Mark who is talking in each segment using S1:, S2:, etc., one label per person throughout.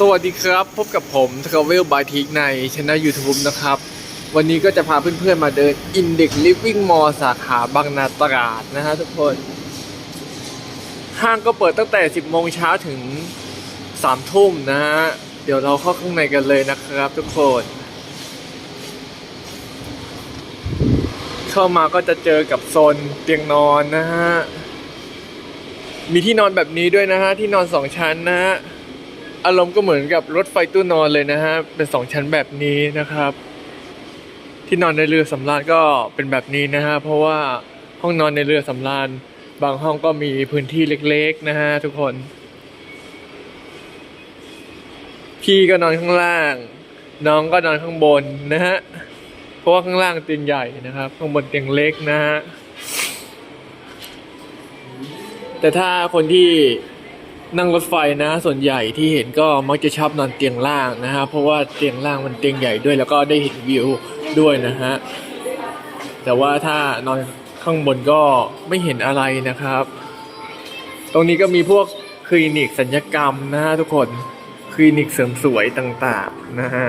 S1: สวัสดีครับ พบกับผมท r a v e l by t i k ในช anel YouTube นะครับ วันนี้ก็จะพาเพื่อนๆมาเดิน Index Living Mall สาขาบางนาตราดนะฮะทุกคน ห้างก็เปิดตั้งแต่ 10 โมงเช้าถึง 3 ทุ่มนะฮะ เดี๋ยวเราเข้าข้างในกันเลยนะครับทุกคน เข้ามาก็จะเจอกับโซนเตียงนอนนะฮะ มีที่นอนแบบนี้ด้วยนะฮะ ที่นอนสองชั้นนะฮะ อารมณ์ก็เหมือนกับรถไฟตู้นอนเลยนะฮะ เป็นสองชั้นแบบนี้นะครับ ที่นอนในเรือสำราญก็เป็นแบบนี้นะฮะ เพราะว่าห้องนอนในเรือสำราญ บางห้องก็มีพื้นที่เล็กๆนะฮะทุกคน พี่ก็นอนข้างล่าง น้องก็นอนข้างบนนะฮะ เพราะว่าข้างล่างเตียงใหญ่นะครับ ข้างบนเตียงเล็กนะฮะ แต่ถ้าคนที่ นั่งรถไฟนะ ส่วนใหญ่ที่เห็นก็มักจะชอบนอนเตียงล่างนะฮะเพราะว่าเตียงล่างมันเตียงใหญ่ด้วยแล้วก็ได้เห็นวิวด้วยนะฮะแต่ว่าถ้านอนข้างบนก็ไม่เห็นอะไรนะครับ ตรงนี้ก็มีพวกคลินิกสัญญกรรมนะฮะทุกคนคลินิกเสริมสวยต่างๆนะฮะ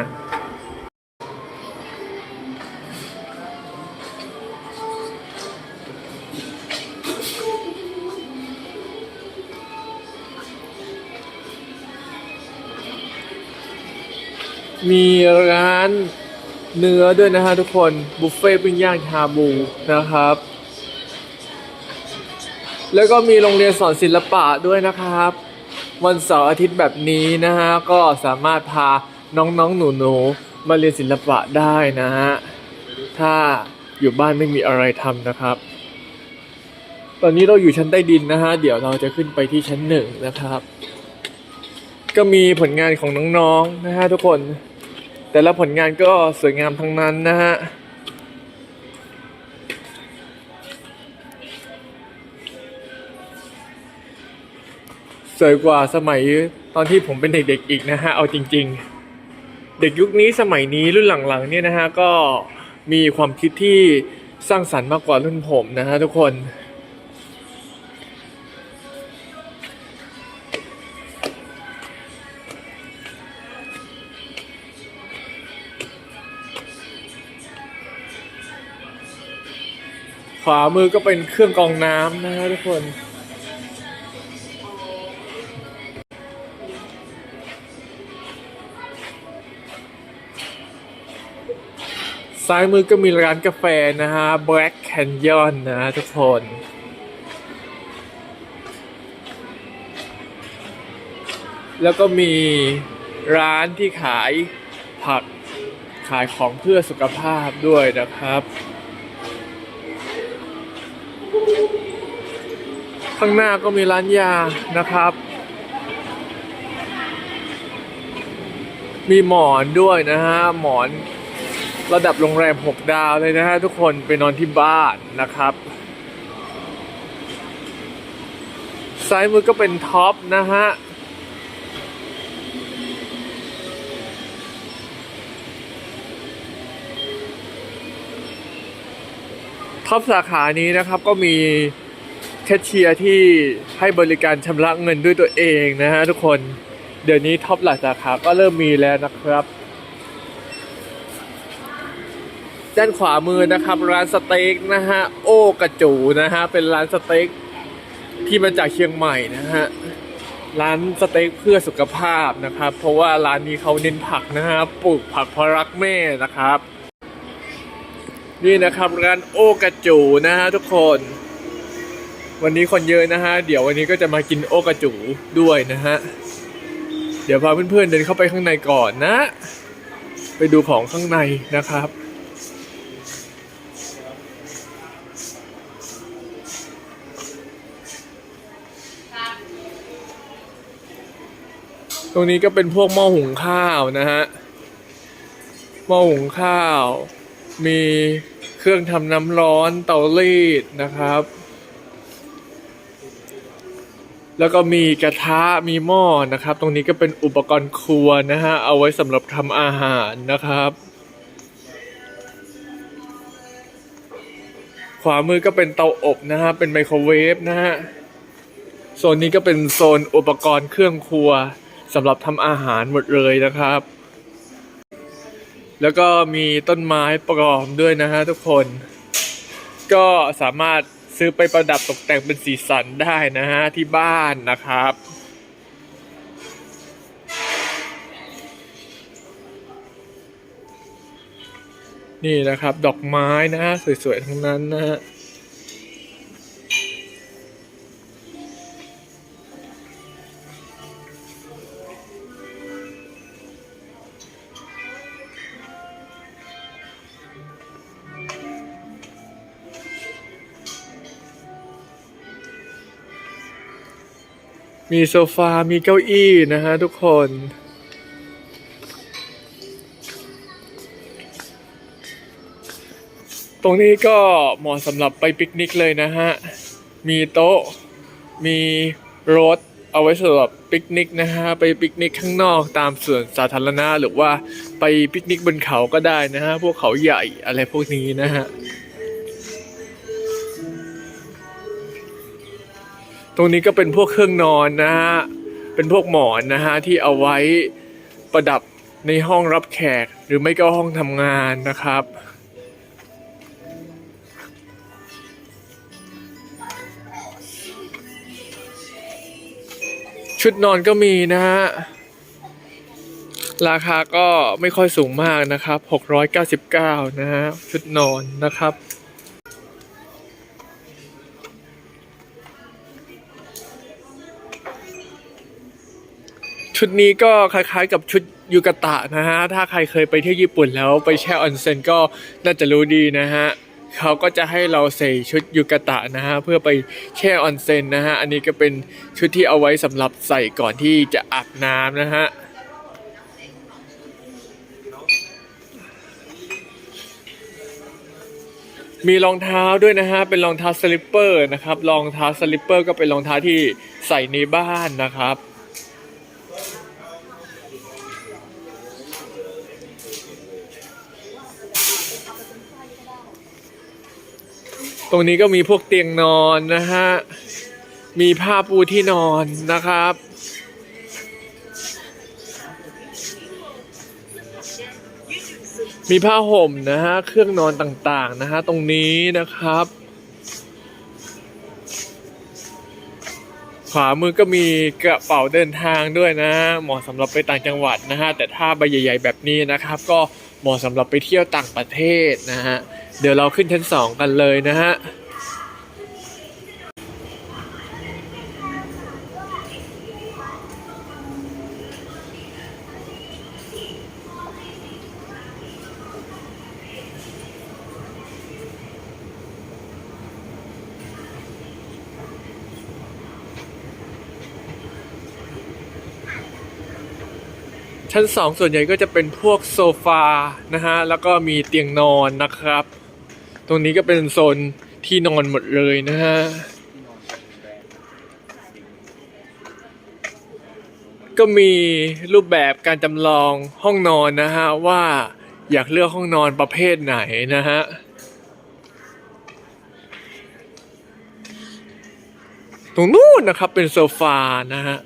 S1: มีร้านเนื้อด้วยนะฮะทุกคน บุฟเฟ่ปิ้งย่างชาบูนะครับ แล้วก็มีโรงเรียนสอนศิลปะด้วยนะครับ วันเสาร์อาทิตย์แบบนี้นะฮะ ก็สามารถพาน้องๆหนูๆมาเรียนศิลปะได้นะฮะ ถ้าอยู่บ้านไม่มีอะไรทำนะครับ ตอนนี้เราอยู่ชั้นใต้ดินนะฮะ เดี๋ยวเราจะขึ้นไปที่ชั้นหนึ่งนะครับ ก็มีผลงานของน้องๆนะฮะทุกคน แต่ละผลงานก็สวยงามทั้งนั้นนะฮะสวยกว่าสมัยตอนที่ผมเป็นเด็กๆอีกนะฮะ เอาจริง ๆ เด็กยุคนี้สมัยนี้รุ่นหลังๆเนี่ยนะฮะก็มีความคิดที่สร้างสรรค์มากกว่ารุ่นผมนะฮะทุกคน ขวามือก็เป็นเครื่องกรองน้ำนะฮะทุกคน ซ้ายมือก็มีร้านกาแฟนะฮะ Black Canyon นะฮะทุกคนแล้วก็มีร้านที่ขายผักขายของเพื่อสุขภาพด้วยนะครับ ข้างหน้าก็มีร้านยานะครับ มีหมอนด้วยนะฮะ หมอนระดับโรงแรม 6 ดาวเลยนะฮะ ทุกคนไปนอนที่บ้านนะครับ ซ้ายมือก็เป็นท็อปนะฮะท็อปสาขานี้นะครับก็มี แคชเชียร์ที่ให้บริการชำระเงินด้วยตัวเองนะฮะทุกคนเดี๋ยวนี้ท็อปหลายสาขาก็เริ่มมีแล้วนะครับ ด้านขวามือนะครับร้านสเต็กนะฮะโอ้กระจูนะฮะเป็นร้านสเต็กที่มาจากเชียงใหม่นะฮะร้านสเต็กเพื่อสุขภาพนะครับ เพราะว่าร้านนี้เขาเน้นผักนะฮะปลูกผักพารักแม่นะครับ นี่นะครับร้านโอกระจูนะฮะทุกคน วันนี้คนเยอะนะฮะ เดี๋ยววันนี้ก็จะมากินโอกระจูด้วยนะฮะ เดี๋ยวพาเพื่อนๆเดินเข้าไปข้างในก่อนนะ ไปดูของข้างในนะครับ ตรงนี้ก็เป็นพวกหม้อหุงข้าวนะฮะ หม้อหุงข้าว มีเครื่องทำน้ำร้อนเตารีดนะครับ แล้วก็มีกระทะมีหม้อนะครับ ตรงนี้ก็เป็นอุปกรณ์ครัวนะฮะ เอาไว้สำหรับทำอาหารนะครับ ขวามือก็เป็นเตาอบนะฮะ เป็นไมโครเวฟนะฮะ โซนนี้ก็เป็นโซนอุปกรณ์เครื่องครัวสำหรับทำอาหารหมดเลยนะครับ แล้วก็มีต้นไม้ปลอมด้วยนะฮะทุกคน ก็สามารถ ซื้อไปประดับตกแต่งเป็นสีสันได้นะฮะที่บ้านนะครับ นี่นะครับดอกไม้นะฮะสวยๆทั้งนั้นนะฮะ มีโซฟา มีเก้าอี้นะฮะทุกคน ตรงนี้ก็เหมาะสำหรับไปปิกนิกเลยนะฮะ มีโต๊ะ มีรถเอาไว้สำหรับปิกนิกนะฮะ ไปปิกนิกข้างนอกตามสวนสาธารณะหรือว่าไปปิกนิกบนเขาก็ได้นะฮะ พวกเขาใหญ่อะไรพวกนี้นะฮะ ตรงนี้ก็เป็นพวกเครื่องนอนนะฮะ เป็นพวกหมอนนะฮะที่เอาไว้ประดับในห้องรับแขกหรือไม่ก็ห้องทำงานนะครับ ชุดนอนก็มีนะฮะ ราคาก็ไม่ค่อยสูงมากนะครับ 699 นะฮะ ชุดนอนนะครับ ชุดนี้ก็คล้ายๆกับชุดยูกะตะนะฮะ ถ้าใครเคยไปเที่ยวญี่ปุ่นแล้วไปแช่ออนเซ็นก็น่าจะรู้ดีนะฮะเขาก็จะให้เราใส่ชุดยูกะตะนะฮะ เพื่อไปแช่ออนเซ็นนะฮะ อันนี้ก็เป็นชุดที่เอาไว้สำหรับใส่ก่อนที่จะอาบน้ำนะฮะมีรองเท้าด้วยนะฮะ เป็นรองเท้าสลิปเปอร์นะครับ รองเท้าสลิปเปอร์ก็เป็นรองเท้าที่ใส่ในบ้านนะครับ ตรงนี้ก็มีพวกเตียงนอนนะฮะ มีผ้าปูที่นอนนะครับ มีผ้าห่มนะฮะ เครื่องนอนต่างๆนะฮะ ตรงนี้นะครับ ขวามือก็มีกระเป๋าเดินทางด้วยนะ เหมาะสำหรับไปต่างจังหวัดนะฮะ แต่ถ้าใบใหญ่ ๆ แบบนี้นะครับ ก็เหมาะสำหรับไปเที่ยวต่างประเทศนะฮะ เดี๋ยวเราขึ้นชั้นสองกันเลยนะฮะชั้นสองส่วนใหญ่ก็จะเป็นพวกโซฟานะฮะ แล้วก็มีเตียงนอนนะครับ ตรงนี้ก็เป็นโซนที่นอนหมดเลยนะฮะ ก็มีรูปแบบการจำลองห้องนอนนะฮะ ว่าอยากเลือกห้องนอนประเภทไหนนะฮะตรงนู้นนะครับเป็นโซฟานะฮะ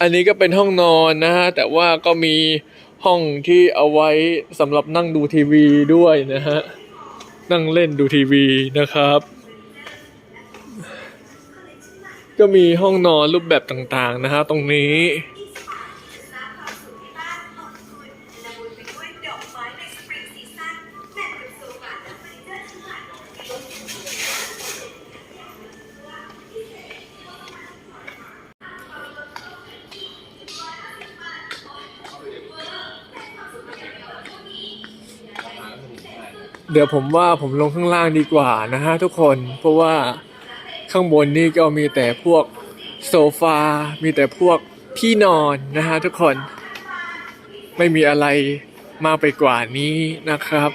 S1: อันนี้ก็เป็นห้องนอนนะฮะ แต่ว่าก็มี ห้องที่เอาไว้สำหรับนั่งดูทีวีด้วยนะฮะ นั่งเล่นดูทีวีนะครับ ก็มีห้องนอนรูปแบบต่างๆนะฮะตรงนี้ เดี๋ยวผมว่าผมลงข้างล่างดีกว่านะฮะทุกคน เพราะว่าข้างบนนี่ก็มีแต่พวกโซฟา มีแต่พวกที่นอนนะฮะทุกคน ไม่มีอะไรมากไปกว่านี้นะครับ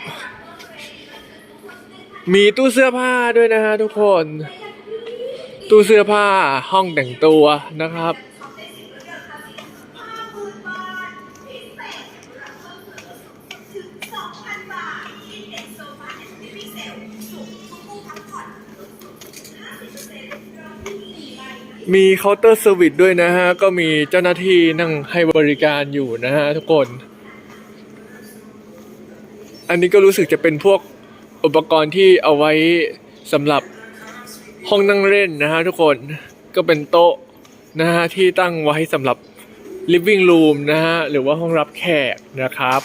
S1: มีตู้เสื้อผ้าด้วยนะฮะทุกคน ตู้เสื้อผ้าห้องแต่งตัวนะครับ มีเคาน์เตอร์เซอร์วิสด้วยนะฮะ ก็มีเจ้าหน้าที่นั่งให้บริการอยู่นะฮะทุกคน อันนี้ก็รู้สึกจะเป็นพวกอุปกรณ์ที่เอาไว้สำหรับห้องนั่งเล่นนะฮะทุกคนก็เป็นโต๊ะนะฮะที่ตั้งไว้สำหรับ living room นะฮะหรือว่าห้องรับแขกนะครับ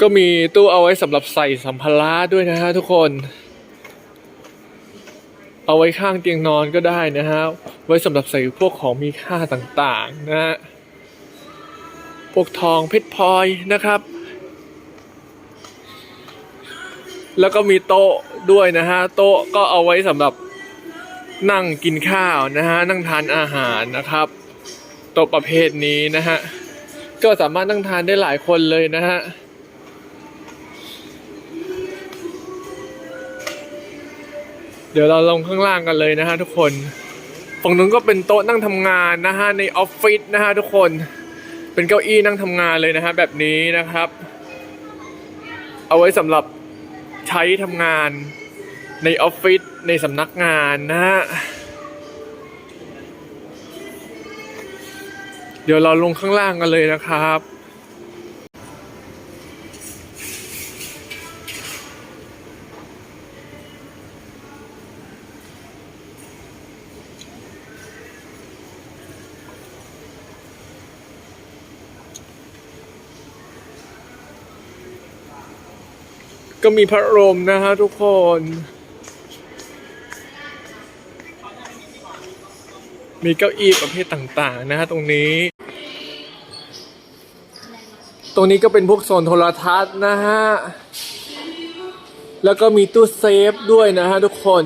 S1: ก็มีตู้เอาไว้สำหรับใส่สัมภาระด้วยนะฮะทุกคน เอาไว้ข้างเตียงนอนก็ได้นะฮะ ไว้สำหรับใส่พวกของมีค่าต่างๆนะฮะ พวกทองเพชรพลอยนะครับ แล้วก็มีโต๊ะด้วยนะฮะ โต๊ะก็เอาไว้สำหรับนั่งกินข้าวนะฮะ นั่งทานอาหารนะครับ โต๊ะประเภทนี้นะฮะ ก็สามารถนั่งทานได้หลายคนเลยนะฮะ เดี๋ยวเราลงข้างล่างกันเลยนะฮะทุกคน ฝั่งนู้นก็เป็นโต๊ะนั่งทำงานนะฮะในออฟฟิศนะฮะทุกคน เป็นเก้าอี้นั่งทำงานเลยนะฮะแบบนี้นะครับ เอาไว้สำหรับใช้ทำงานในออฟฟิศในสำนักงานนะฮะ เดี๋ยวเราลงข้างล่างกันเลยนะครับ ก็มีพัดลมนะฮะทุกคน มีเก้าอี้ประเภทต่างๆนะฮะตรงนี้ ตรงนี้ก็เป็นพวกโซนโทรทัศน์นะฮะ แล้วก็มีตู้เซฟด้วยนะฮะทุกคน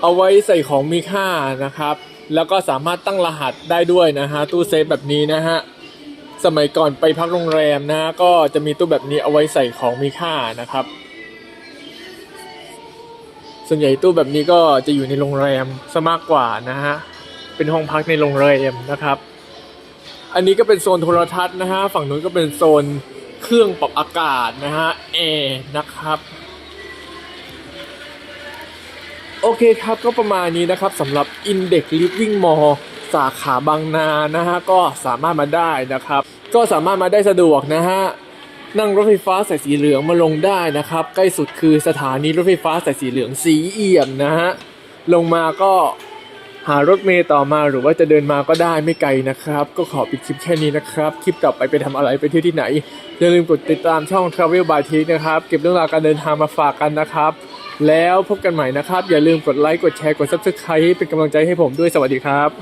S1: เอาไว้ใส่ของมีค่านะครับ แล้วก็สามารถตั้งรหัสได้ด้วยนะฮะตู้เซฟแบบนี้นะฮะ สมัยก่อนไปพักโรงแรมนะ ก็จะมีตู้แบบนี้เอาไว้ใส่ของมีค่านะครับ ส่วนใหญ่ตู้แบบนี้ก็จะอยู่ในโรงแรมซะมากกว่านะฮะเป็นห้องพักในโรงแรมนะครับ อันนี้ก็เป็นโซนโทรทัศน์นะฮะฝั่งนู้นก็เป็นโซนเครื่องปรับอากาศนะฮะแอร์นะครับโอเคครับก็ประมาณนี้นะครับสำหรับ Index Living Mall สาขาบางนานะฮะก็สามารถมาได้นะครับ ก็สามารถมาได้สะดวกนะฮะนั่งรถไฟฟ้าสายสีเหลืองมาลงได้นะครับ ใกล้สุดคือสถานีรถไฟฟ้าสายสีเหลืองสีเอี่ยมนะฮะลงมาก็หารถเมล์ต่อมาหรือว่าจะเดินมาก็ได้ไม่ไกลนะครับ ก็ขอปิดคลิปแค่นี้นะครับ คลิปต่อไปไปทำอะไรไปเที่ยวที่ไหน อย่าลืมกดติดตามช่อง Travel by t i นะครับ เก็บเรื่องราวการเดินทางมาฝากกันนะครับ แล้วพบกันใหม่นะครับ อย่าลืมกดไลค์กดแชร์กด Subscribe เป็นกำลังใจให้ผมด้วยสวัสดีครับ